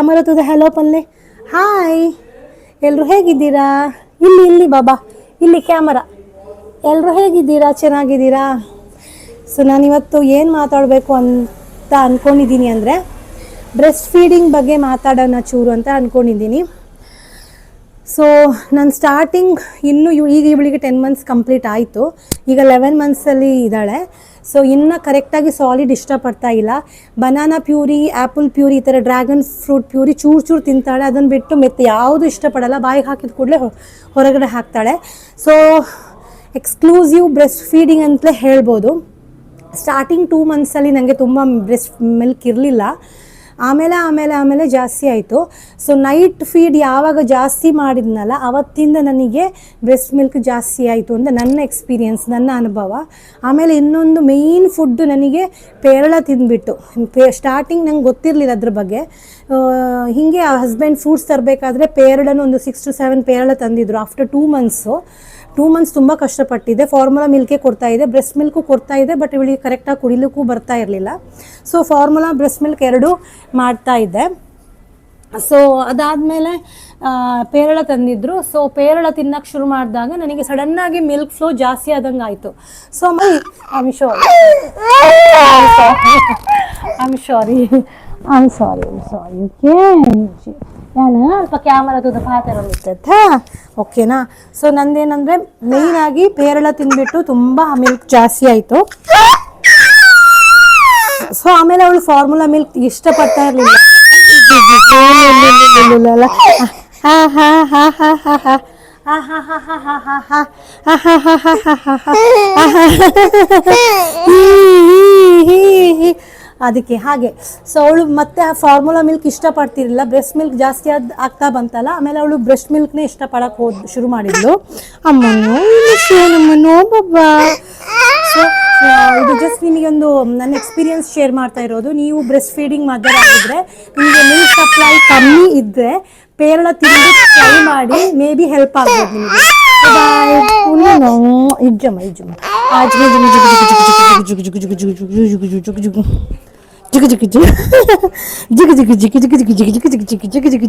ಅಮರತದ hello ಪಲ್ಲೆ. Hi ಎಲ್ಲರೂ ಹೇಗಿದ್ದೀರಾ? ಇಲ್ಲಿ ಇಲ್ಲಿ ಬಾಬಾ. ಇಲ್ಲಿ ಕ್ಯಾಮರಾ. ಎಲ್ಲರೂ ಹೇಗಿದ್ದೀರಾ? ಚೆನ್ನಾಗಿದ್ದೀರಾ? ಸೊ ನಾನಿವತ್ತು ಏನು ಮಾತಾಡಬೇಕು ಅಂತ ಅಂದ್ಕೊಂಡಿದ್ದೀನಿ ಅಂದರೆ ಬ್ರೆಸ್ಟ್ ಫೀಡಿಂಗ್ ಬಗ್ಗೆ ಮಾತಾಡೋಣ ಚೂರು ಅಂತ ಅಂದ್ಕೊಂಡಿದ್ದೀನಿ ಸೊ ನಾನು ಸ್ಟಾರ್ಟಿಂಗ್ ಇನ್ನೂ ಈಗ ಇವಳಿಗೆ ಟೆನ್ ಮಂತ್ಸ್ ಕಂಪ್ಲೀಟ್ ಆಯಿತು. ಈಗ ಲೆವೆನ್ ಮಂತ್ಸಲ್ಲಿ ಇದ್ದಾಳೆ. ಸೊ ಇನ್ನು ಕರೆಕ್ಟಾಗಿ ಸಾಲಿಡ್ ಇಷ್ಟಪಡ್ತಾ ಇಲ್ಲ. ಬನಾನಾ ಪ್ಯೂರಿ ಆ್ಯಪಲ್ ಪ್ಯೂರಿ ಈ ಥರ ಡ್ರ್ಯಾಗನ್ ಫ್ರೂಟ್ ಪ್ಯೂರಿ ಚೂರು ಚೂರು ತಿಂತಾಳೆ. ಅದನ್ನು ಬಿಟ್ಟು ಮೆತ್ತೆ ಯಾವುದು ಇಷ್ಟಪಡಲ್ಲ. ಬಾಯಿಗೆ ಹಾಕಿದ ಕೂಡಲೇ ಹೊರಗಡೆ ಹಾಕ್ತಾಳೆ. ಸೊ ಎಕ್ಸ್ಕ್ಲೂಸಿವ್ ಬ್ರೆಸ್ಟ್ ಫೀಡಿಂಗ್ ಅಂತಲೇ ಹೇಳ್ಬೋದು. ಸ್ಟಾರ್ಟಿಂಗ್ ಟೂ ಮಂತ್ಸಲ್ಲಿ ನನಗೆ ತುಂಬ ಬ್ರೆಸ್ಟ್ ಮಿಲ್ಕ್ ಇರಲಿಲ್ಲ. ಆಮೇಲೆ ಆಮೇಲೆ ಆಮೇಲೆ ಜಾಸ್ತಿ ಆಯಿತು. ಸೊ ನೈಟ್ ಫೀಡ್ ಯಾವಾಗ ಜಾಸ್ತಿ ಮಾಡಿದ್ನಲ್ಲ ಅವತ್ತಿಂದ ನನಗೆ ಬ್ರೆಸ್ಟ್ ಮಿಲ್ಕ್ ಜಾಸ್ತಿ ಆಯಿತು ಅಂತ ನನ್ನ ಎಕ್ಸ್ಪೀರಿಯನ್ಸ್ ನನ್ನ ಅನುಭವ. ಆಮೇಲೆ ಇನ್ನೊಂದು ಮೇಯ್ನ್ ಫುಡ್ಡು ನನಗೆ ಪೇರಳ ತಿಂದ್ಬಿಟ್ಟು. ಪೇ ಸ್ಟಾರ್ಟಿಂಗ್ ನಂಗೆ ಗೊತ್ತಿರಲಿಲ್ಲ ಅದ್ರ ಬಗ್ಗೆ. ಆ, ಹೀಗೆ ಹಸ್ಬೆಂಡ್ ಫ್ರೂಟ್ಸ್ ತರಬೇಕಾದ್ರೆ ಪೇರಳನೂ ಒಂದು ಸಿಕ್ಸ್ ಟು ಸೆವೆನ್ ಪೇರಳ ತಂದಿದ್ರು after two months two months ತುಂಬ ಕಷ್ಟಪಟ್ಟಿದ್ದೆ ಫಾರ್ಮುಲಾ ಮಿಲ್ಕೆ ಕೊಡ್ತಾ ಇದೆ. ಬ್ರೆಸ್ಟ್ ಮಿಲ್ಕು ಕೊಡ್ತಾ ಇದೆ ಬಟ್ ಇವಳಿಗೆ ಕರೆಕ್ಟಾಗಿ ಕುಡಿಲಿಕ್ಕೂ ಬರ್ತಾ ಇರಲಿಲ್ಲ. ಸೊ ಫಾರ್ಮುಲಾ ಬ್ರೆಸ್ಟ್ ಮಿಲ್ಕ್ ಎರಡೂ ಮಾಡ್ತಾ ಇದ್ದೆ. ಸೊ ಅದಾದಮೇಲೆ ಪೇರಳ ತಂದಿದ್ರು. ಸೊ ಪೇರಳ ತಿನ್ನಕ್ಕೆ ಶುರು ಮಾಡಿದಾಗ ನನಗೆ ಸಡನ್ನಾಗಿ ಮಿಲ್ಕ್ ಫ್ಲೋ ಜಾಸ್ತಿ ಆದಂಗೆ ಆಯಿತು. So my am sorry am sorry am sorry I'm sorry okay ನಾನು ಅಲ್ಪ ಕ್ಯಾಮರಾದ ಪಾತ್ರೆ ಇರ್ತೈತೆ ಓಕೆನಾ ಸೊ ನಂದೇನಂದರೆ ಮೇಯ್ನಾಗಿ ಪೇರಳ ತಿಂದ್ಬಿಟ್ಟು ತುಂಬ ಮಿಲ್ಕ್ ಜಾಸ್ತಿ ಆಯಿತು ಸೊ ಆಮೇಲೆ ಅವಳು ಫಾರ್ಮುಲಾ ಮಿಲ್ಕ್ ಇಷ್ಟಪಡ್ತಾ ಇರಲಿಲ್ಲ ಹಾ ಹಾ ಹಾ ಹಾ ಹಾ ಹಾ ಅದಕ್ಕೆ ಹಾಗೆ ಸೊ ಅವಳು ಮತ್ತೆ ಆ ಫಾರ್ಮುಲಾ ಮಿಲ್ಕ್ ಇಷ್ಟಪಡ್ತಿರಲಿಲ್ಲ ಬ್ರೆಸ್ಟ್ ಮಿಲ್ಕ್ ಜಾಸ್ತಿ ಆದ ಆಗ್ತಾ ಬಂತಲ್ಲ ಆಮೇಲೆ ಅವಳು ಬ್ರೆಸ್ಟ್ ಮಿಲ್ಕ್ನೇ ಇಷ್ಟಪಡಕ್ಕೆ ಹೋದ್ ಶುರು ಮಾಡಿದ್ಲು ಅಮ್ಮನೋ ಸೊ ಇದು ಜಸ್ಟ್ ನಿಮಗೊಂದು ನನ್ನ ಎಕ್ಸ್ಪೀರಿಯನ್ಸ್ ಶೇರ್ ಮಾಡ್ತಾ ಇರೋದು ನೀವು ಬ್ರೆಸ್ಟ್ ಫೀಡಿಂಗ್ ಮದರ್ ಆಗಿದ್ರೆ ನಿಮಗೆ ಮಿಲ್ಕ್ ಸಪ್ಲೈ ಕಮ್ಮಿ ಇದ್ರೆ ಪೇರಳ ತಿಂದು ಟ್ರೈ ಮಾಡಿ ಮೇ ಬಿ ಹೆಲ್ಪ್ ಆಗ್ಬೋದು ನಿಮಗೆ ಇಜ್ಜಮ್ಮ ಇಜ್ಜಮ್ಮ जिक जिक जिक जिक जिक जिक जिक जिक जिक जिक जिक जिक जिक जिक